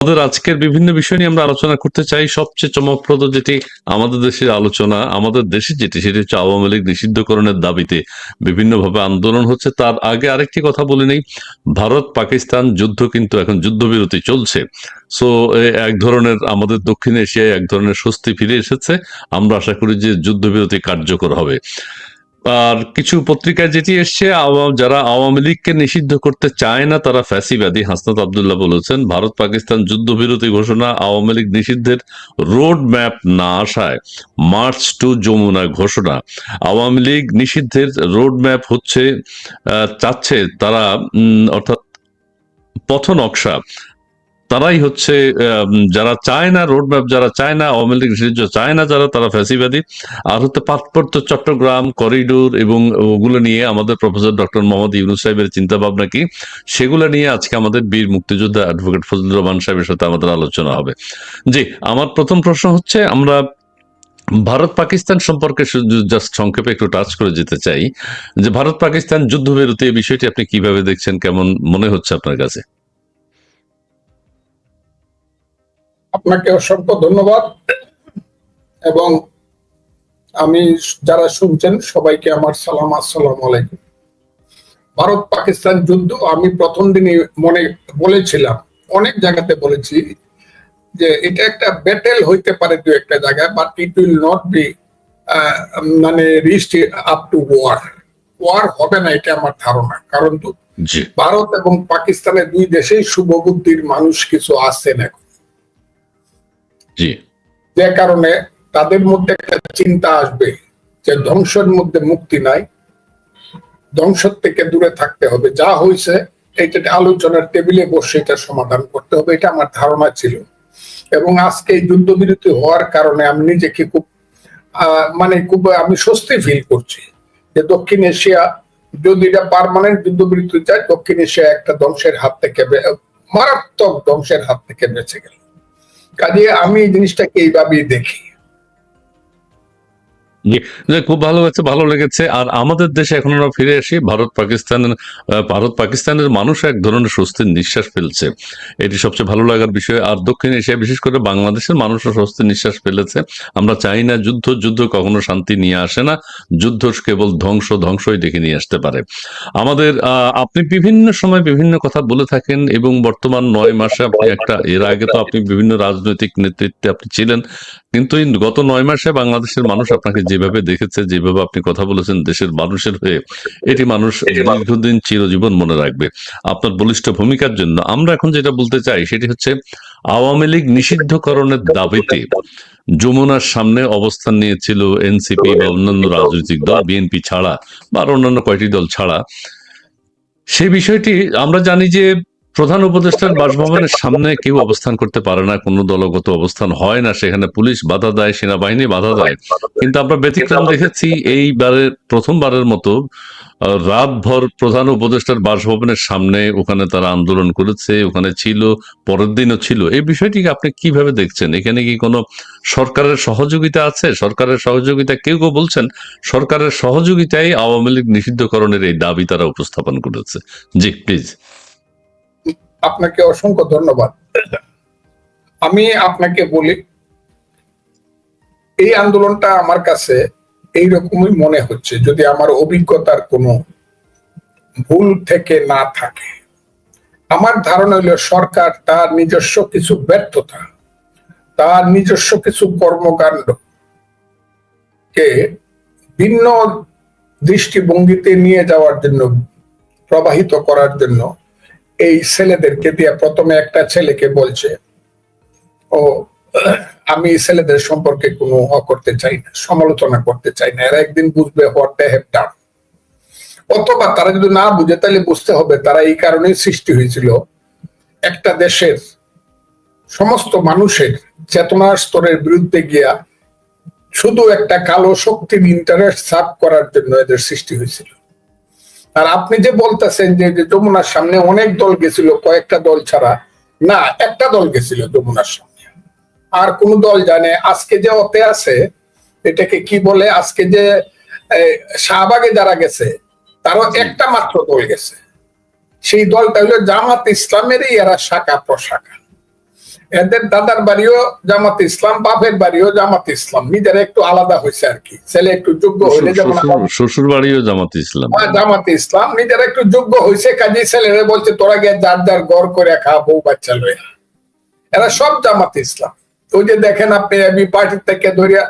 আমাদের আজকের বিভিন্ন বিষয় নিয়ে আমরা আলোচনা করতে চাই। সবচেয়ে চমকপ্রদ যেটি আমাদের দেশের আলোচনা, আমাদের দেশে যেটি, সেটি হচ্ছে আওয়ামী লীগ নিষিদ্ধকরণের দাবিতে বিভিন্নভাবে আন্দোলন হচ্ছে। তার আগে আরেকটি কথা বলে নেই, ভারত পাকিস্তান যুদ্ধ কিন্তু এখন যুদ্ধবিরতি চলছে। সো এক ধরনের আমাদের দক্ষিণ এশিয়ায় এক ধরনের স্বস্তি ফিরে এসেছে। আমরা আশা করি যে যুদ্ধবিরতি কার্যকর হবে। আর কিছু পত্রিকায় যেটি এসছে যারা আওয়ামী লীগকে নিষিদ্ধ করতে চায় না, তারা ফ্যাসিবাদী। হাসনাত আবদুল্লাহ বলেছেন, ভারত পাকিস্তান যুদ্ধবিরতি ঘোষণা আওয়ামী লীগ নিষিদ্ধের রোড ম্যাপ না আসায় মার্চ টু যমুনা ঘোষণা। আওয়ামী লীগ নিষিদ্ধের রোড ম্যাপ হচ্ছে চাচ্ছে তারা অর্থাৎ পথ নকশা তারাই হচ্ছে যারা চায় না রোড ম্যাপ যারা চায় না আওয়ামী লীগ চায় না যারা, তারা ফ্যাসিবাদী। আর হচ্ছে পার্বত্য চট্টগ্রাম, করিডোর এবং ওগুলো নিয়ে আমাদের প্রফেসর ডক্টর মোহাম্মদ ইউনুস সাহেবের চিন্তা ভাবনা কি? সেগুলো নিয়ে আজকে আমাদের বীর মুক্তিযোদ্ধা অ্যাডভোকেট ফজলুর রহমান সাহেবের সাথে আমাদের আলোচনা হবে। জি, আমার প্রথম প্রশ্ন হচ্ছে, আমরা ভারত পাকিস্তান সম্পর্কে জাস্ট সংক্ষেপে একটু টাচ করে যেতে চাই। যে ভারত পাকিস্তান যুদ্ধবিরতি এই বিষয়টি আপনি কীভাবে দেখছেন, কেমন মনে হচ্ছে আপনার কাছে? আপনাকে অসংখ্য ধন্যবাদ। এবং আমি যারা শুনছেন সবাইকে আমার সালাম আসসালাম আলাইকুম। ভারত পাকিস্তান যুদ্ধ আমি প্রথম দিনই মনে বলেছিলাম অনেক জায়গাতে বলেছি যে এটা একটা ব্যাটেল হইতে পারে দু একটা জায়গায় but it will not be মানে wrist up to war war হবে না এটা আমার ধারণা। কারণ তো ভারত এবং পাকিস্তানের দুই দেশেই শুভবুদ্ধির মানুষ কিছু আছেন এখন। জি। যে কারণে তাদের মধ্যে একটা চিন্তা আসবে যে ধ্বংসের মধ্যে মুক্তি নাই। ধ্বংসের থেকে দূরে থাকতে হবে। যা হয়েছে এটা আলোচনার টেবিলে বসে এটা সমাধান করতে হবে, এটা আমার ধারণা ছিল। এবং আজকে এই যুদ্ধবিরতি হওয়ার কারণে আমি নিজেকে খুব মানে খুব, আমি স্বস্তি ফিল করছি যে দক্ষিণ এশিয়া, যদি এটা পারমানেন্ট যুদ্ধবিরতি চায়, দক্ষিণ এশিয়া একটা ধ্বংসের হাত থেকে মারাত্মক ধ্বংসের হাত থেকে বেঁচে গেল। কাজে আমি এই জিনিসটাকে এইভাবেই দেখি। খুব ভালো হয়েছে, ভালো লেগেছে। আর আমাদের দেশে এখন আমরা ফিরে আসি, ভারত পাকিস্তানের ভারত পাকিস্তানের মানুষ এক ধরনের স্বস্তির নিঃশ্বাস ফেলছে। এটি সবচেয়ে ভালো লাগার বিষয়। আর দক্ষিণ এশিয়া বিশেষ করে বাংলাদেশের মানুষও স্বস্তির নিঃশ্বাস ফেলেছে। আমরা চাই না যুদ্ধ যুদ্ধ কখনো শান্তি নিয়ে আসে না। যুদ্ধ কেবল ধ্বংস, ধ্বংসই ডেকে নিয়ে আসতে পারে। আমাদের আপনি বিভিন্ন সময় বিভিন্ন কথা বলে থাকেন এবং বর্তমান নয় মাসে আপনি একটা, এর আগে তো আপনি বিভিন্ন রাজনৈতিক নেতৃত্বে আপনি ছিলেন। কিন্তু গত নয় মাসে বাংলাদেশের মানুষ আপনাকে যেভাবে দেখেছে যেভাবে আপনি কথা বলেছেন দেশের মানুষের হয়ে এটি মানুষ দীর্ঘদিন চিরজীবন মনে রাখবে। আপনার বলিষ্ঠ ভূমিকার জন্য আমরা এখন যেটা বলতে চাই সেটি হচ্ছে আওয়ামী লীগ নিষিদ্ধকরণের দাবিতে যমুনার সামনে অবস্থান নিয়েছিল এনসিপি বা অন্যান্য রাজনৈতিক দল বিএনপি ছাড়া বা অন্যান্য কয়টি দল ছাড়া। সেই বিষয়টি আমরা জানি যে প্রধান উপদেষ্টার বাসভবনের সামনে কেউ অবস্থান করতে পারে না, কোনো দলগত অবস্থান হয় না, সেখানে পুলিশ বাধা দেয়, সেনাবাহিনী বাধা দেয়। কিন্তু আমরা ব্যতিক্রম দেখেছি এইবারে প্রথমবারের মতো রাতভর প্রধান উপদেষ্টার বাসভবনের সামনে ওখানে তারা আন্দোলন করেছে, ওখানে ছিল, পরের দিনও ছিল। এই বিষয়টিকে আপনি কীভাবে দেখছেন? এখানে কি কোনো সরকারের সহযোগিতা আছে? সরকারের সহযোগিতা কেউ কেউ বলছেন, সরকারের সহযোগিতায় আওয়ামী লীগ নিষিদ্ধকরণের এই দাবি তারা উপস্থাপন করেছে। জি প্লিজ আপনাকে অসংখ্য ধন্যবাদ। আমি আপনাকে বলি, এই আন্দোলনটা আমার কাছে এইরকমই মনে হচ্ছে, যদি আমার অভিজ্ঞতার কোনো ভুল থেকে না থাকে। আমার ধারণা হলো সরকার তার নিজস্ব কিছু ব্যর্থতা, তার নিজস্ব কিছু কর্মকাণ্ড কে ভিন্ন দৃষ্টিভঙ্গিতে নিয়ে যাওয়ার জন্য, প্রবাহিত করার জন্য এই ছেলেদেরকে দিয়ে প্রথমে একটা ছেলেকে বলছে, ও, আমি ছেলেদের সম্পর্কে কোনো অ করতে চাই না, সমালোচনা করতে চাই না, এরা একদিন বুঝবে অথবা তারা যদি না বুঝে, তাহলে বুঝতে হবে তারা এই কারণেই সৃষ্টি হয়েছিল। একটা দেশের সমস্ত মানুষের চেতনার স্তরের বিরুদ্ধে গিয়া শুধু একটা কালো শক্তির ইন্টারেস্ট সার্ভ করার জন্য এদের সৃষ্টি হয়েছিল। আর আপনি যে বলতেছেন যে যমুনার সামনে অনেক দল গেছিল কয়েকটা দল ছাড়া। না একটা দল গেছিল যমুনার সামনে। আর কোন দল জানে আজকে যে অতে আছে এটাকে কি বলে আজকে যে শাহবাগে যারা গেছে তারও একটা মাত্র দল গেছে। সেই দলটা হলো জামাত ইসলামেরই এরা শাখা প্রশাখা এদের দাদার বাড়িও জামাত ইসলাম বাপের বাড়িও জামাত ইসলাম। নিজেরা একটু আলাদা হয়েছে আর কি। ছেলে একটু যোগ্য হইলে যেমন শ্বশুর বাড়িও জামাত ইসলাম। হ্যাঁ, জামাত ইসলাম। নিজেরা একটু যোগ্য হয়েছে কাজী ছেলেরা বলছে তোরা গিয়ে যার যার গড় করে খা বউ বাচ্চা লয়ে এরা সব জামাত ইসলাম। ওই যে দেখেন আপনি এবি পার্টি থেকে ধরিয়া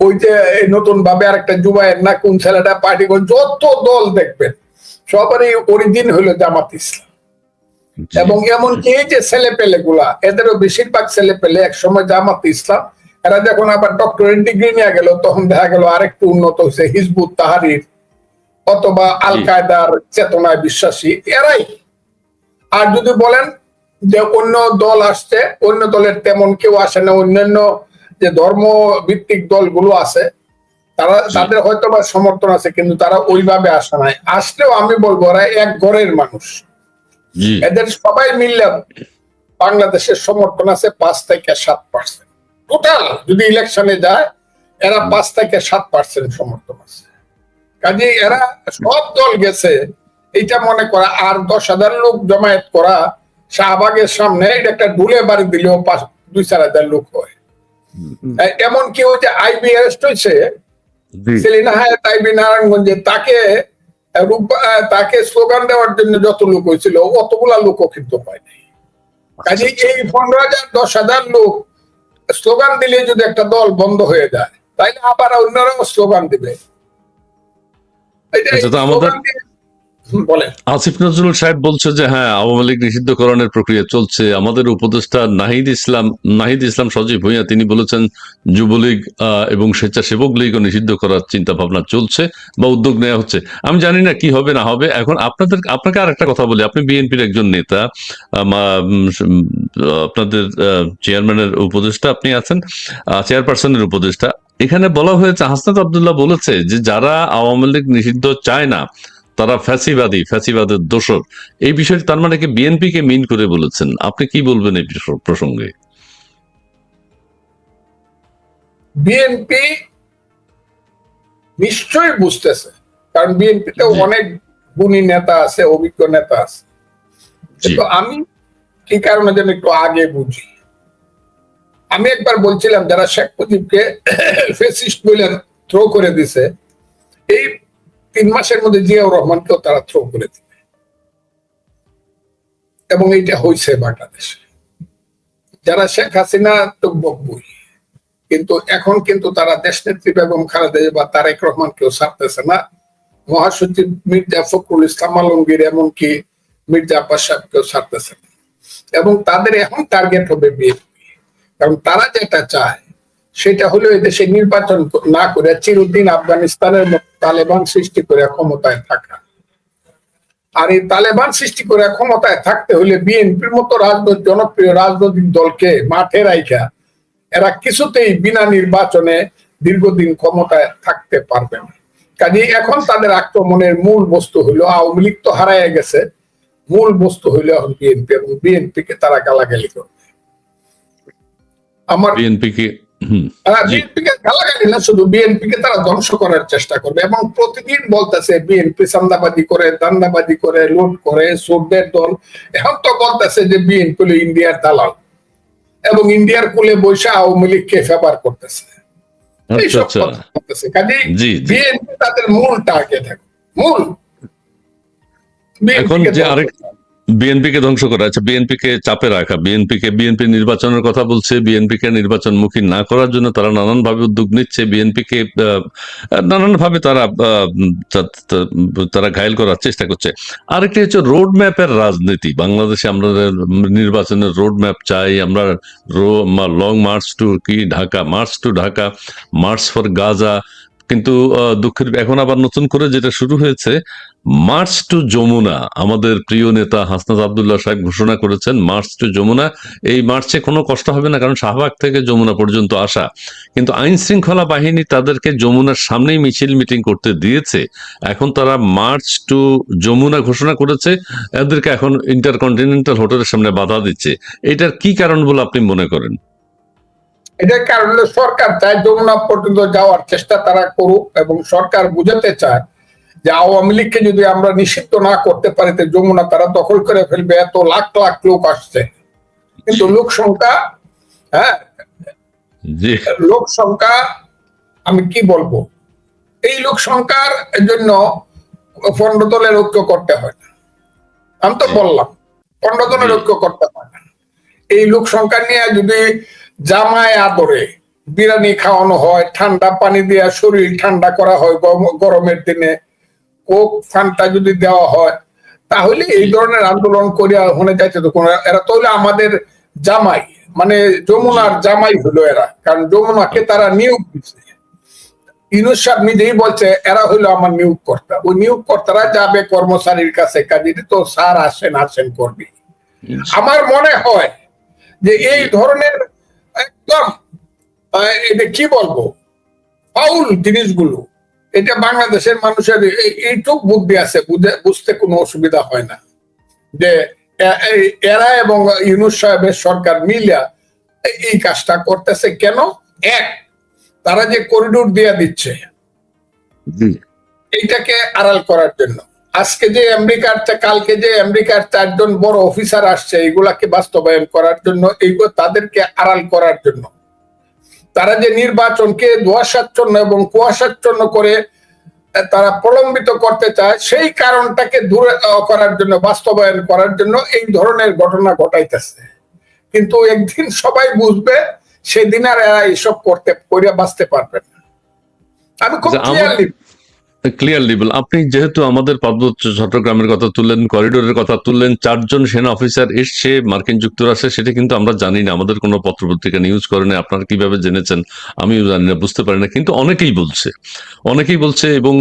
ওই যে এই নতুন ভাবে আরেকটা যুবায়ের না কোন ছেলেটা পার্টি যত দল দেখবেন সবারই অরিজিন হইল জামাত ইসলাম। এবং এমনকি এই যে ছেলে পেলে গুলা এদেরও বেশিরভাগ ছেলে পেলে এক সময় জামাত ইসলাম এরা যখন আবার ডক্টরেট ডিগ্রি নিয়ে গেল তখন দেখা গেল আরেকটু উন্নত হয়েছে হিজবুত তাহারির অথবা আল কায়দার চেতনায় বিশ্বাসী এরাই। আর যদি বলেন যে অন্য দল আসছে অন্য দলের তেমন কেউ আসে না অন্যান্য যে ধর্ম ভিত্তিক দলগুলো আছে তারা তাদের হয়তো বা সমর্থন আছে কিন্তু তারা ওইভাবে আসে নাই। আসলেও আমি বলব ওরা এক ঘরের মানুষ। এদের সবাই মিললে বাংলাদেশের সমর্থন আছে পাঁচ থেকে সাত পার্সেন্ট। টোটাল যদি ইলেকশনে যায় এরা পাঁচ থেকে সাত পার্সেন্ট সমর্থন আছে। কাজে এরা সব দল গেছে এইটা মনে করা আর দশ হাজার লোক জমায়েত করা শাহবাগের সামনে এটা একটা ডুলে বাড়ি দিলেও পাঁচ দুই চার হাজার লোক হয়। এ- এমন কি ওই যে আইবি অ্যারেস্ট হয়েছে সেলিনা হায়াত আইবি নারায়ণগঞ্জে তাকে তাকে স্লোগান দেওয়ার জন্য যত লোক হয়েছিল অতগুলা লোকও কিন্তু হয়নি কাজে এই পনেরো হাজার দশ হাজার লোক স্লোগান দিলে যদি একটা দল বন্ধ হয়ে যায় তাইলে আবার অন্যরাও স্লোগান দিবে। আচ্ছা, আমাদের- আসিফ নজরুল সাহেব বলছে যে হ্যাঁ আওয়ামী লীগ নিষিদ্ধকরণের প্রক্রিয়া চলছে। আমাদের উপদেষ্টা নাহিদ ইসলাম নাহিদ ইসলাম সজীব ভূঁইয়া, তিনি বলেছেন, যুবলীগ এবং স্বেচ্ছাসেবক লীগও নিষিদ্ধ করার চিন্তা ভাবনা চলছে বা উদ্যোগ নেওয়া হচ্ছে। আমি জানি না কি হবে, না হবে। এখন আপনাদের, আপনাকে আর একটা কথা বলি। আপনি বিএনপির একজন নেতা আপনাদের চেয়ারম্যানের উপদেষ্টা আপনি আছেন চেয়ারপারসনের উপদেষ্টা। এখানে বলা হয়েছে, হাসনাত আবদুল্লাহ বলেছে যে, যারা আওয়ামী লীগ নিষিদ্ধ চায় না তারা ফ্যাসিবাদী ফ্যাসিবাদের দোষর। এই বিষয়টি তার মানে কি বিএনপি কে মিন করে বলেছেন? আপনি কি বলবেন এই প্রসঙ্গে? বিএনপি নিশ্চয়ই বুঝতেছে কারণ বিএনপিতে। অনেক গুণী নেতা আছে অভিজ্ঞ নেতা আছে। কিন্তু আমি কি কারণে যেন একটু আগে বুঝি? আমি একবার বলছিলাম যারা শেখ মুজিবকে ফেসিস্ট বলে থ্রো করে দিছে এই তিন মাসের মধ্যে জিয়াউর রহমানকেও তারা থ্রো করে দিবে। এবং এইটা হয়েছে বাংলাদেশে। যারা শেখ হাসিনা তো বকবই। কিন্তু এখন কিন্তু তারা দেশ নেত্রী বেগম খালেদা জিয়া বা তারেক রহমান কেউ ছাড়তেছে না। মহাসচিব মির্জা ফখরুল ইসলাম আলমগীর এমনকি মির্জা আব্বাস সাহেব কেউ ছাড়তেছে না। এবং তাদের এখন টার্গেট হবে বিএনপি। কারণ তারা যেটা চায় সেটা হলো এদেশে নির্বাচন না করে চিরদিন আফগানিস্তানের তালেবান সৃষ্টি করে ক্ষমতায় থাকা। আর এই তালেবান সৃষ্টি করে ক্ষমতায় থাকতে হলে বিএনপির মতো রাজনৈতিক, জনপ্রিয় রাজনৈতিক দলকে মাঠে রাইখা, এরা কিছুতেই বিনা নির্বাচনে দীর্ঘদিন ক্ষমতায় থাকতে পারবে না। কাজে এখন তাদের আক্রমণের মূল বস্তু হলো আওয়ামী লীগ তো হারায় গেছে। মূল বস্তু হইল এখন বিএনপি এবং বিএনপি কে তারা গালাগালি করবে। আমার বিএনপি কে হুম, জি। বিএনপি কে গালাগালি না শুধু বিএনপি কে তারা ধ্বংস করার চেষ্টা করবে এবং প্রতিদিন বলতেছে বিএনপি চান্দাবাজি করে দান্দাবাজি করে লুট করে চোরদের দল। এখন তো বলতেছে যে বিএনপি হলো ইন্ডিয়ার দালাল এবং ইন্ডিয়ার কুলে বসে আওয়ামী লীগকে ফেভার করতেছে। আচ্ছা এইসব আচ্ছা। কথা বলতেছে। বিএনপি তাদের মূল টার্গেট এখন মূল। এখন যে ধ্বংস আরেক করা। বিএনপি কে ধ্বংস করা আচ্ছা বিএনপি কে চাপে রাখা বিএনপি কে বিএনপি নির্বাচনের কথা বলছে বিএনপি কে নির্বাচনমুখী না করার জন্য তারা নানান ভাবে উদ্যোগ নিচ্ছে বিএনপি কে নানান ভাবে তারা তারা ঘায়ল করার চেষ্টা করছে আরেকটি হচ্ছে রোড ম্যাপের রাজনীতি বাংলাদেশে আমরা নির্বাচনের রোড ম্যাপ চাই, আমরা লং মার্চ টু কি, Dhaka, march to Dhaka, march for Gaza কিন্তু দুঃখের, এখন আবার নতুন করে যেটা শুরু হয়েছে, মার্চ টু যমুনা, আমাদের প্রিয় নেতা হাসনাত আবদুল্লাহ সাহেব ঘোষণা করেছেন মার্চ টু যমুনা। এই মার্চে কোনো কষ্ট হবে না, কারণ শাহবাগ থেকে যমুনা পর্যন্ত আসা। কিন্তু আইন শৃঙ্খলা বাহিনী তাদেরকে যমুনার সামনেই মিছিল মিটিং করতে দিয়েছে। এখন তারা মার্চ টু যমুনা ঘোষণা করেছে, এদেরকে এখন ইন্টারকন্টিনেন্টাল হোটেলের সামনে বাধা দিচ্ছে। এটার কি কারণ বলে আপনি মনে করেন? এটার কারণে সরকার চায় যমুনা পর্যন্ত যাওয়ার চেষ্টা তারা করুক এবং সরকার বুঝাতে চায় যে আওয়ামী লীগকে যদি আমরা নিষিদ্ধ না করতে পারি তো যমুনা তারা দখল করে ফেলবে। এত লাখ লাখ লোক আসছে। কিন্তু লোক সংখ্যা হ্যাঁ? লোক সংখ্যা আমি কি বলব? এই লোক সংখ্যার জন্য পনেরো দলের ঐক্য করতে হয় না। আমি তো বললাম পনেরো দলের ঐক্য করতে হয় না। এই লোক সংখ্যা নিয়ে যদি জামায় আদরে বিরিয়ানি খাওয়ানো হয় ঠান্ডা পানি দিয়ে শরীর ঠান্ডা করা হয় গরম- গরমের দিনে। কোক ফান্টা যদি দেওয়া হয় তাহলে এই ধরনের আন্দোলন করিয়া হনে যাইতে তো কোনো এরা তাহলে আমাদের জামাই। মানে যমুনার জামাই হলো এরা কারণ যমুনাকে তারা নিয়োগ দিচ্ছে ইনুস সাহেব নিজেই বলছে এরা হইল আমার নিয়োগ কর্তা ওই নিয়োগ কর্তারা যাবে কর্মচারীর কাছে কাজে। তো স্যার আসেন আসেন করবি আমার মনে হয় যে এই ধরনের এটা কি বলব? ফাউল জিনিসগুলো এটা বাংলাদেশের মানুষের এই- এইটুক বুদ্ধি আছে বুঝতে কোনো অসুবিধা হয় না। যে এরা এবং ইউনুস সাহেবের সরকার মিলিয়া এই- কাজটা করতেছে কেন? এক তারা যে করিডোর দিয়ে দিচ্ছে এইটাকে আড়াল করার জন্য। আজকে যে আমেরিকার কালকে যে আমেরিকার চারজন বড় অফিসার আসছে এগুলাকে বাস্তবায়ন করার জন্য এইগুলো তাদেরকে আড়াল করার জন্য। তারা যে নির্বাচনকে ধোয়াশাচ্ছন্ন এবং কুয়াশাচ্ছন্ন করে তারা প্রলম্বিত করতে চায় সেই কারণটাকে দূরে করার জন্য বাস্তবায়ন করার জন্য এই ধরনের ঘটনা ঘটাইতেছে। কিন্তু একদিন সবাই বুঝবে সেদিন আর এরা এইসব করতে করে বাঁচতে পারবে না। আমি খুব ক্লিয়ারলি ক্লিয়ারলি বল আপনি যেহেতু আমাদের পার্বত্য চট্টগ্রামের কথা তুললেন করিডোরের কথা তুললেন, চারজন সেনা অফিসার এসছে, মার্কিন যুক্তরাষ্ট্রে, সেটা কিন্তু আমরা জানি না। আমাদের কোনো পত্রপত্রিকা নিউজ করেনি আপনারা কীভাবে জেনেছেন আমিও জানি না, বুঝতে পারি না। কিন্তু অনেকেই বলছে অনেকেই বলছে এবং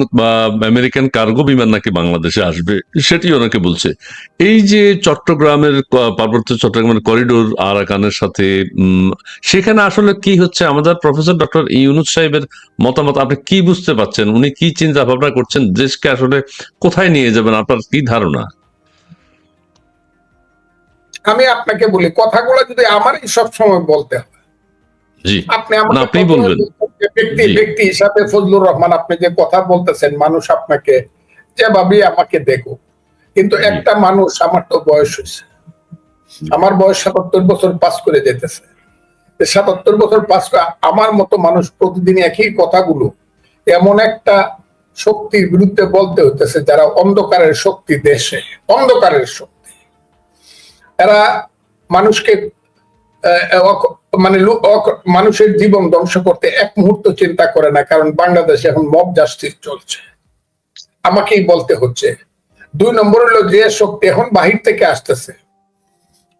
আমেরিকান কার্গো বিমান নাকি বাংলাদেশে আসবে সেটি অনেকে বলছে। এই যে চট্টগ্রামের পার্বত্য চট্টগ্রামের করিডোর আর আরাকানের সাথে সেখানে আসলে কি হচ্ছে? আমাদের প্রফেসর ডক্টর ইউনুস সাহেবের মতামত, আপনি কি বুঝতে পারছেন? উনি কি চিন্তা ভাবনা করছেন দেশকে আসলে কোথায় নিয়ে যাবেন? আপনার কি ধারণা? আমি আপনাকে বলি কথাগুলো যদি আমারই সব সময় বলতে হয়। আপনি বলবেন। ব্যক্তি ব্যক্তি হিসাবে ফজলুর রহমান আপনি যে কথা বলতেছেন মানুষ আপনাকে যেভাবে আমাকে দেখো কিন্তু একটা মানুষ আমার তো বয়স হয়েছে। আমার বয়স সাতাত্তর বছর পাস করে যেতেছে। সাতাত্তর বছর পাস করে আমার মতো মানুষ প্রতিদিন একই কথাগুলো এমন একটা শক্তির বিরুদ্ধে বলতে হইতেছে যারা অন্ধকারের শক্তি দেশে, অন্ধকারের শক্তি। এরা মানুষকে মানে মানুষের জীবন ধ্বংস করতে এক মুহূর্ত চিন্তা করে না, কারণ বাংলাদেশে এখন মব জাস্টিস চলছে। আমাকেই বলতে হচ্ছে, দুই নম্বর হলো যে শক্তি এখন বাহির থেকে আসতেছে।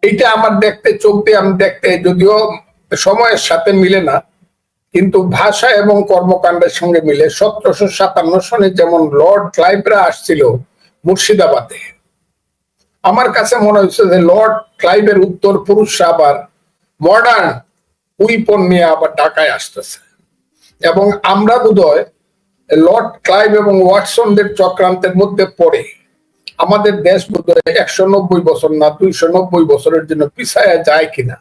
এইটা আমার দেখতে, চোখ দিয়ে আমি দেখতে, যদিও সময়ের সাথে মিলে না কিন্তু ভাষা এবং কর্মকাণ্ডের সঙ্গে মিলে সতেরোশো সাতান্ন সনে যেমন লর্ড ক্লাইভরা আসছিল মুর্শিদাবাদে, আমার কাছে মনে হচ্ছে যে লর্ড ক্লাইভের উত্তর পুরুষরা আবার মডার্ন উইপন নিয়ে আবার ঢাকায় আসতেছে। এবং আমরা বোধহয় লর্ড ক্লাইভ এবং ওয়াটসনদের চক্রান্তের মধ্যে পড়ে। আমাদের দেশ বোধহয় একশো নব্বই বছর না, দুইশো নব্বই বছরের জন্য পিছায়া যায় কিনা।